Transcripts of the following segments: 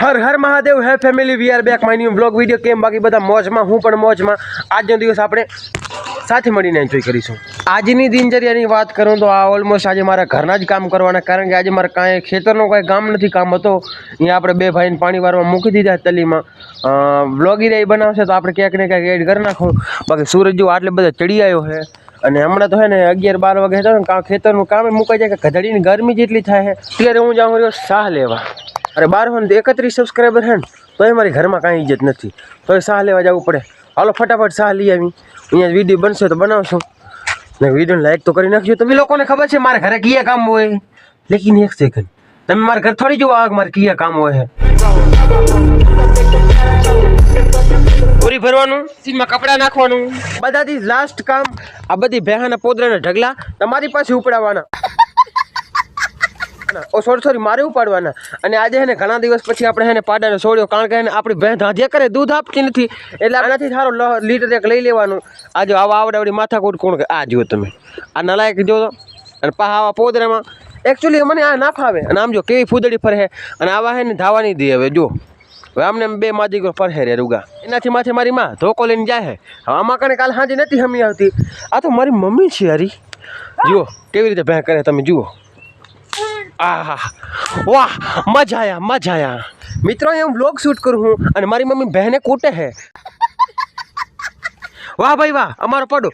Har Har Mahadev, hey family we are back my new blog video કેમ બાકી બધા મોજમાં? હું પણ મોજમાં. આજનો દિવસ આપણે સાથે મળીને એન્જોય કરીશું. આજની દિનચર્યાની વાત કરું તો આ ઓલમોસ્ટ આજે મારા ઘરના જ કામ કરવાના, કારણ કે આજે મારે કાંઈ ખેતરનો કાંઈ કામ નથી, કામ હતો. અહીંયા આપણે બે ભાઈને પાણી વારવા મૂકી દીધા તલીમાં. બ્લોગી રહી બનાવશે તો આપણે ક્યાંક ને ક્યાંક એડ કરી નાખું. બાકી સૂરજ જો આટલે બધા ચડી આવ્યો છે, અને હમણાં તો હે ને અગિયાર બાર વાગે ખેતરનું કામ મુકાઈ જાય કે ગધડીની ગરમી જેટલી થાય છે. ત્યારે હું જાઉં રહ્યો શાહ લેવા. અરે બાર હોય ને એકત્રીસ સબસ્ક્રાઈબર છે ને, તોય મારી ઘરમાં કાંઈ ઇજ્જત નથી. તોય સાહ લેવા જવું પડે. હાલો ફટાફટ સાહ લઈ આવી. અહીંયા વીડિયો બનશે તો બનાવશું. ને વીડિયો લાઈક તો કરી નાખજો. તમે લોકોને ખબર છે મારા ઘરે કયા કામ હોય? લેકિન એક સેકન્ડ તમે મારા ઘર થોડી જોવા આગ મારે કયા કામ હોય પૂરી ભરવાનું? સીનમાં કપડાં નાખવાનું? બધાથી લાસ્ટ કામ આ બધી ભેહાના પોદરાના ઢગલા તમારી પાસે ઉપડાવવાના ઓ સોરી સોરી મારે ઉપાડવાના અને આજે એને ઘણા દિવસ પછી આપણે હેને પાડાને છોડ્યો, કારણ કે એને આપણી ભેંસ ધાંધ્યા કરે, દૂધ આપતી નથી. એટલે આનાથી સારો લીટર એક લઈ લેવાનું. આજે આવા આવડાવડી માથાકૂટ કોણ કે? આ જુઓ તમે. આ નલાયક જો અને પાહા આવા પોદરામાં. એકચ્યુઅલી મને આ ના ફાવે. અને આમ જો કેવી ફૂદડી ફરે અને આવા હે ને ધાવા નહીં દે હવે જો હવે આમને બે માજી ફરહે રે રૂગા. એનાથી માથે મારી માં ધોકો લઈને જાય હે. આમાં કને કાલ હાજી નથી હમી આવતી. આ તો મારી મમ્મી છે, હરી. જુઓ, કેવી રીતે ભેં કરે તમે જુઓ. આહા, વાહ, મજા આયા મજા આયા. મિત્રો હું વ્લોગ શૂટ કરું હું અને મારી મમ્મી બહેને કૂટે હે વાહ ભાઈ, વાહ, અમારો પડો.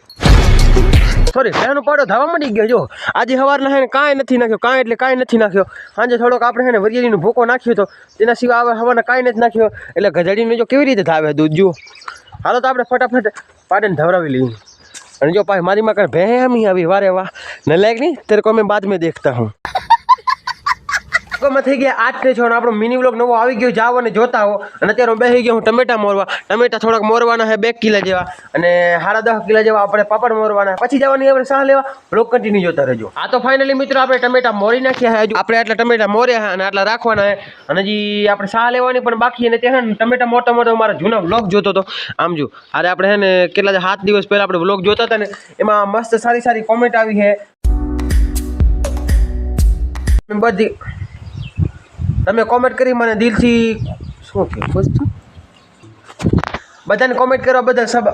સોરી બહેનો પડો ધાવા મળી ગયો, જો. આજે સવારના હે કાંઈ નથી નાખ્યો, કાંઈ એટલે કાંઈ નથી નાખ્યો. સાંજે થોડોક આપણે હે ને વરિયાળીનો ભૂકો નાખ્યો તો તેના સિવાય હવે હવાને કાંઈ નથી નાખ્યો. એટલે ગજાડીને જો કેવી રીતે ધાવે દૂધ, જુઓ. હાલો તો આપણે ફટાફટ પાડીને ધવરાવી લઈએ. અને જો પાછી મારી માં ભે હમી આવી, વારે વાહ. ન લાયક નહીં તેરે કો બાદ મેં દેખતા હું માં થઈ ગયા. આઠ ને છ આપણો મિની વ્લોગ નવો આવી ગયો. જાઓ અને જોતા હો. અને અત્યારે હું બેસી ગયો. હું ટમેટા મોરવા. ટમેટા થોડાક મોરવાના છે, બે કિલા જેવા. અને સાડા દસ કિલા જેવા આપણે પાપડ મોરવાના પછી જવાની આપણે સાહ લેવા. વ્લોગ કન્ટિન્યુ જોતા રહેજો. આ તો ફાઇનલી મિત્રો આપણે ટમેટા મોરી નાખ્યા હજુ. આપણે આટલા ટમેટા મોર્યા અને આટલા રાખવાના હે અને હજી આપણે સાહ લેવાની પણ બાકી અને ત્યાં ટમેટા મોટા મોટા મારા જૂના વ્લોગ જોતો હતો. આમ જો અરે આપણે હે ને કેટલા સાત દિવસ પહેલાં આપણે વ્લોગ જોતા હતા ને, એમાં મસ્ત સારી સારી કોમેન્ટ આવી છે. બધી તમે કોમેન્ટ કરી મને દિલથી શું કે ખુશ છું બધાને કોમેન્ટ કરવા બધા સબ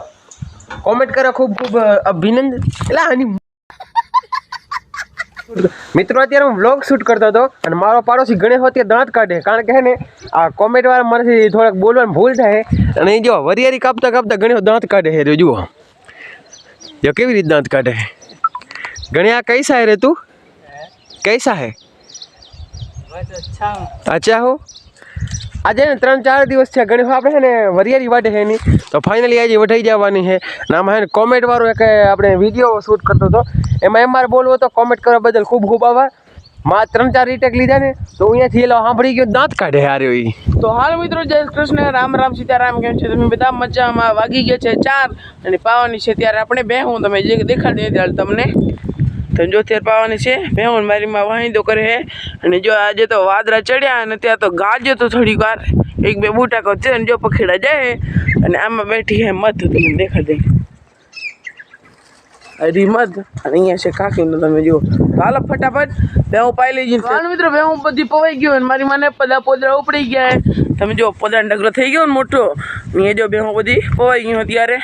કોમેન્ટ કરવા ખૂબ ખૂબ અભિનંદન. એટલે આની મિત્રો, અત્યારે હું વ્લોગ શૂટ કરતો હતો અને મારો પાડોશી ગણેશ અત્યારે દાંત કાઢે. કારણ કે હે ને, આ કોમેન્ટ વાળા મારાથી થોડાક બોલવાનું ભૂલ થાય. અને એ જો વરિયારી કાપતા કાપતા ગણેશ દાંત કાઢે છે જુઓ. જો કેવી રીતે દાંત કાઢે ગણ્યા કૈસા હે રે તું? કૈસા હે? અચ્છા હો. આજે ત્રણ ચાર દિવસ છે ઘણી આપણે છે ને વરિયારી વાટે છે તો ફાઇનલી આજે વઢાઈ જવાની છે. ને આમાં છે ને કોમેન્ટવાળો એક આપણે વીડિયો શૂટ કરતો હતો. એમાં એમ મારે બોલવો તો કોમેન્ટ કરવા બદલ ખૂબ ખૂબ આભાર. માં ત્રણ ચાર રીટેક લીધા ને, તો અહીંયાથી એલો સાંભળી ગયો, દાંત કાઢે હારે એ તો હાલ મિત્રો, જય કૃષ્ણ. રામ રામ, સીતારામ, કેમ છે તમે? બધા મજામાં, વાગી ગયા છે ચાર અને પાવાની છે, ત્યારે આપણે બે હું, તમે જે દેખાડી દે તમને. જો પાવાની છે. બે હું મારી માં વાહિંદો કરે છે અને જો આજે તો વાદળા ચડ્યા અને ત્યાં તો ગાજ્યો તો થોડીક વાર. એક બે બુટાકો છે અને જો પખેડા જાય અને આમાં બેઠી હે મધ. તમને દેખા દે હરી મધ. અને અહીંયા છે કાકીનો તમે જુઓ. હાલો ફટાફટ. બે હું પાઈ લઈ જઈને મિત્રો બે હું બધી પવાઈ ગયો અને મારી માને બધા પોદરા ઉપડી ગયા તમે જો પોદરા ઢગલો થઈ ગયો ને મોટો. અહીંયા જો બે હું બધી પવાઈ ગયો ત્યારે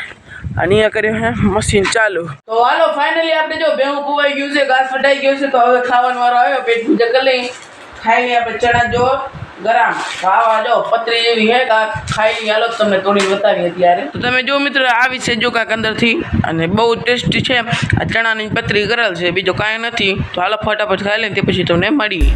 અને અહીંયા કર્યો હે, મશીન ચાલુ. તો હાલો ફાઇનલી આપણે જો બેહું કુવાઈ ગયું છે, ઘાસ ફટાઈ ગયું છે, તો હવે ખાવાનો વારો આવ્યો, પેટ પૂજા કરી લઈ ખાઈ આપણે ચણા, જો, ગરમ. ખાવા જો, પતરી જેવી હે કાંક ખાઈ હાલો તમને તોડી બતાવીએ ત્યારે તો તમે જો મિત્ર, આવી છે, જો કાંક અંદરથી. અને બહુ ટેસ્ટી છે આ ચણાની પતરી કરેલ છે, બીજો કાંઈ નથી. તો હાલો, ફટાફટ ખાઈ લઈને તે પછી તમને મળીએ.